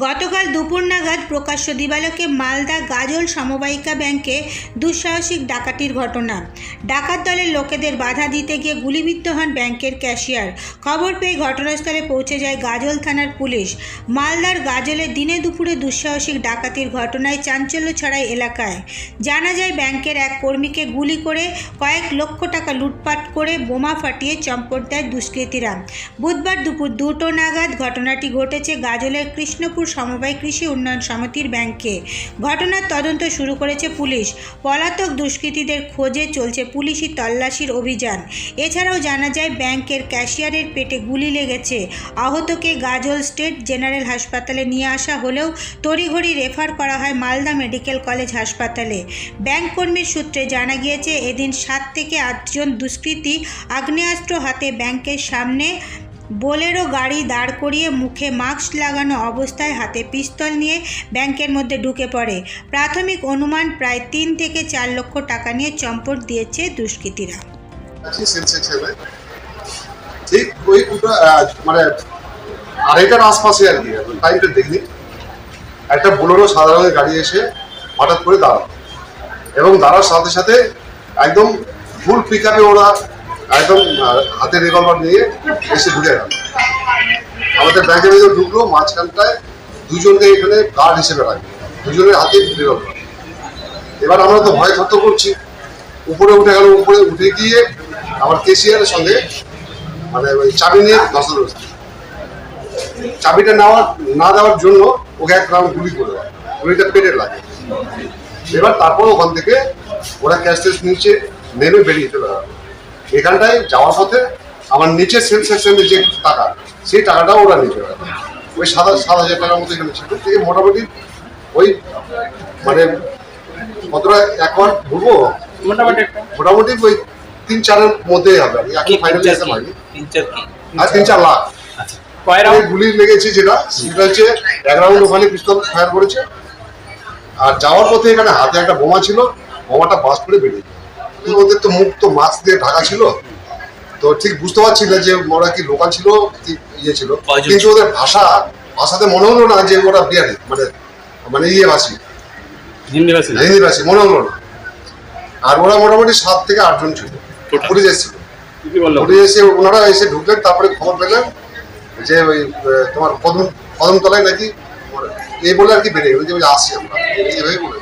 গতকাল দুপুর নাগাদ প্রকাশ্য দিবালোকে মালদা গাজল সমবায়িকা ব্যাংকে দুঃসাহসিক ডাকাতির ঘটনা। ডাকাত দলের লোকেদের বাধা দিতে গিয়ে গুলিবিদ্ধ হন ব্যাংকের ক্যাশিয়ার। খবর পেয়ে ঘটনাস্থলে পৌঁছে যায় গাজল থানার পুলিশ। মালদার গাজলে দিনে দুপুরে দুঃসাহসিক ডাকাতির ঘটনায় চাঞ্চল্য ছড়ায় এলাকায়। জানা যায়, ব্যাংকের এক কর্মীকে গুলি করে কয়েক লক্ষ টাকা লুটপাট করে বোমা ফাটিয়ে চম্পট দেয় দুষ্কৃতীরা। বুধবার দুপুর দুটো নাগাদ ঘটনাটি ঘটেছে গাজলের কৃষ্ণপুর সমবায় কৃষি উন্নয়ন সমিতির ব্যাংকে। ঘটনার তদন্ত শুরু করেছে পুলিশ। পলাতক দুষ্কৃতীদের খোঁজে চলছে পুলিশি তল্লাশির অভিযান। এছাড়াও জানা যায়, ব্যাংকের ক্যাশিয়ারের পেটে গুলি লেগেছে। আহতকে গাজল স্টেট জেনারেল হাসপাতালে নিয়ে আসা হলেও তড়িঘড়ি রেফার করা হয় মালদা মেডিকেল কলেজ হাসপাতালে। ব্যাংক কর্মীর সূত্রে জানা গিয়েছে, এদিন সাত থেকে আটজন দুষ্কৃতী আগ্নেয়াস্ত্র হাতে ব্যাংকের সামনে বোলেরো গাড়ি দাঁড় করিয়ে মুখে মাস্ক লাগানো অবস্থায় হাতে পিস্তল নিয়ে ব্যাংকের মধ্যে ঢুকে পড়ে। প্রাথমিক অনুমান প্রায় তিন থেকে চার লক্ষ টাকা নিয়ে চম্পট দিয়েছে দুষ্কৃতীরা। ঠিক ওই মানে আড়াইটার আশপাশে আর কি টাইমটা একটা বোলেরো রঙের গাড়ি এসে হঠাৎ করে দাঁড়াল। এবং দাঁড়ার সাথে সাথে একদম ফুল পিক ওরা একদম হাতে রিভলভার নিয়ে এসে ঢুকে গেল আমাদের ব্যাংকের ভিতরে ঢুকলো, মাঝখানটায় দুজনকে এখানে গার্ড হিসেবে রাখবে দুজনের হাতে রিভলভার এবার আমরা তো ভয় থত্ত করছি। উপরে উঠে গেল, উপরে উঠে গিয়ে আমার কেসিয়ারের সঙ্গে মানে ওই চাবি নিয়ে হয়েছে চাবিটা নেওয়া, না দেওয়ার জন্য ওকে এক রাউন্ড গুলি করে দেয় গুলিটা পেটে লাগে। এবার তারপর ওখান থেকে ওরা ক্যাশ টেস্ট নিচে নেমে বেরিয়ে চলে গেল। এখানটায় যাওয়ার পথে আমার নিচের সেল সেকশনে যে টাকা সেই টাকাটাও ওরা চলে গেল। ওই সাত সাত হাজার টাকার মতো এখানে ছিল। থেকে মোটামুটি ওই মানে কতটা অ্যাকাউন্ট বলব? মোটামুটি মোটামুটি ওই তিন চারের মধ্যে হবে। আমি এখন ফাইনাল চার কি? আর তিন চার লাখ। আচ্ছা। রাউন্ড গুলি লেগেছে যেটা সেটা হচ্ছে এক রাউন্ড ওখানে পিস্তল ফায়ার করেছে। আর যাওয়ার পথে এখানে হাতে একটা বোমা ছিল। বোমাটা বাস করে বেরিয়ে। কিন্তু ওদের তো মুখ তো মাস্ক দিয়ে ঢাকা ছিল। তো ঠিক বুঝতে পারছি না যে ওরা কি লোকাল ছিল কি ইয়ে ছিল। কিন্তু ওদের ভাষা ভাষাতে মনে হলো না যে ওরা বিহারি মানে মানে ইয়ে ভাষী হিন্দি ভাষী হিন্দি ভাষী মনে হলো না। আর ওরা মোটামুটি সাত থেকে আটজন ছিল? পুলিশ এসেছিল। কি পুলিশ এসে ওনারা এসে ঢুকলেন তারপরে খবর পেলেন যে ওই তোমার কদম কদমতলায় নাকি এই বলে আর কি বেরিয়ে গেল যে ওই আসছি আমরা। এইভাবে বলে।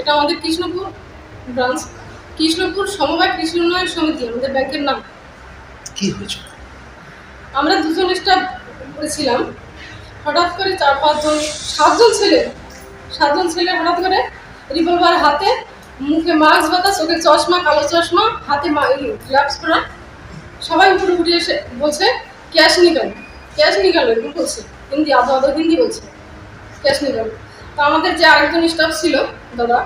এটা আমাদের কৃষ্ণপুর? ব্রাঞ্চ কৃষ্ণপুর সমবায় কৃষি উন্নয়ন সমিতি আমাদের ব্যাংকের নাম। কি হয়েছে? আমরা দুজন স্টাফ করেছিলাম। হঠাৎ করে চার পাঁচজন সাতজন ছেলে সাতজন ছেলে হঠাৎ করে রিভলভার হাতে মুখে মাস্ক বাতা চোখে চশমা কালো চশমা হাতে গ্লাভস পরা। সবাই উপরে উঠে এসে বলছে ক্যাশ নিকাল ক্যাশ নিকাল এরকম বলছে। হিন্দি আধো আধো হিন্দি বলছে ক্যাশ নিকাল তো আমাদের যে আরেকজন স্টাফ ছিল দাদা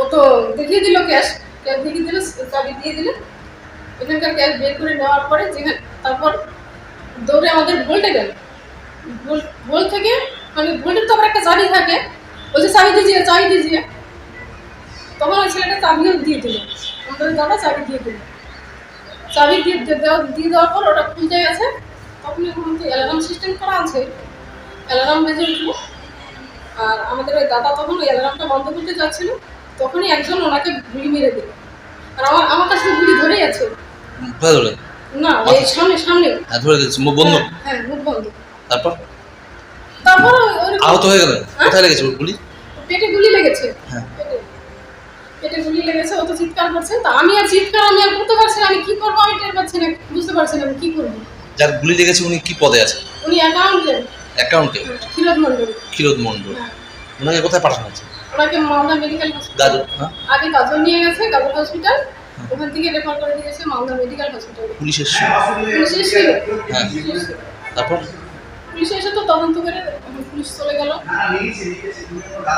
ও তো দেখিয়ে দিল ক্যাশ ক্যাশ দেখিয়ে দিল চাবি দিয়ে দিলে। এখানকার ক্যাশ বের করে নেওয়ার পরে যেখানে তারপর দৌড়ে আমাদের ভোল্টে গেল। ভোল ভোল থেকে মানে ভোল্টের তো আবার একটা চাবি থাকে। বলছে চাবি দিজিয়ে চাবি দিজিয়ে তখন ওই ছেলেটা চাবিও দিয়ে দিল। আমাদের দাদা চাবি দিয়ে দিল। চাবি দিয়ে দেওয়া দিয়ে দেওয়ার পর ওটা খুলতে গেছে। তখন এখন তো অ্যালার্ম সিস্টেম করা আছে। অ্যালার্ম বেজে উঠল। আর আমাদের ওই দাদা তখন ওই অ্যালার্মটা বন্ধ করতে যাচ্ছিল তখনই একজন ওনাকে গুলি মেরে দিল। আর আমার আমার কাছে গুলি ধরেই আছে। কোথায় ধরে? না এই সামনে সামনে। হ্যাঁ ধরে দিচ্ছি মুখ বন্ধ। হ্যাঁ, হ্যাঁ মুখ বন্ধ। তারপর? তারপর আহত হয়ে গেলেন হ্যাঁ? কোথায় লেগেছে গুলি? পেটে গুলি লেগেছে। হ্যাঁ। পেটে। পেটে গুলি লেগেছে ও তো চিৎকার করছে। তা আমি আর চিৎকার আমি আর করতে পারছি না। আমি কি করব? আমি টের পাচ্ছি না। বুঝতে পারছি না আমি কি করব। যার গুলি লেগেছে উনি কি পদে আছে? উনি অ্যাকাউন্টে অ্যাকাউন্টে ক্ষীরোদ মন্ডল ক্ষীরোদ মণ্ডল। হ্যাঁ। ওনাকে কোথায় পাঠানো হয়েছে? ওনাকে মালদা মেডিকেল গাজল হ্যাঁ? আগে গাজল নিয়ে গেছে গাজল হসপিটাল ওখান থেকে রেফার করে দিয়েছে মালদা মেডিকেল হসপিটাল পুলিশ এসছে। পুলিশ এসেছিল হ্যাঁ। তারপর? পুলিশ এসে তো তদন্ত করে পুলিশ চলে গেল।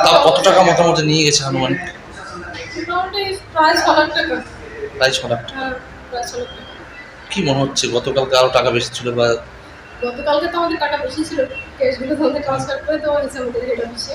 তাও কত টাকা মোটামুটি নিয়ে গেছে আনুমানিক? প্রায় ছ লাখ টাকা। প্রায় ছ লাখ টাকা। হ্যাঁ প্রায় ছ লাখ টাকা। কি মনে হচ্ছে গতকালকে আরও টাকা বেশি ছিল বা গতকালকে তো আমাদের টাকা বেশি ছিল। ক্যাশগুলো তোমাদের ট্রান্সফার করে দেওয়া হয়েছে আমাদের হেড অফিসে